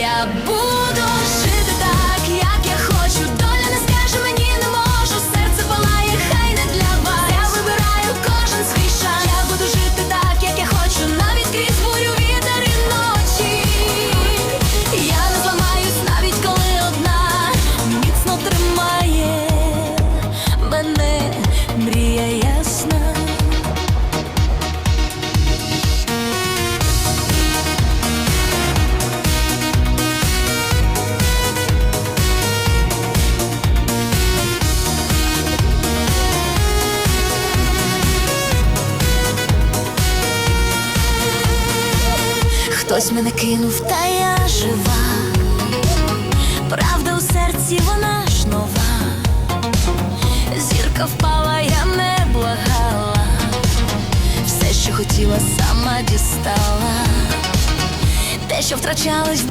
Я буду Хтось мене кинув, та я жива. Правда у серці вона ж нова. Зірка впала, я не благала. Все, що хотіла, сама дістала. Те, що втрачалось,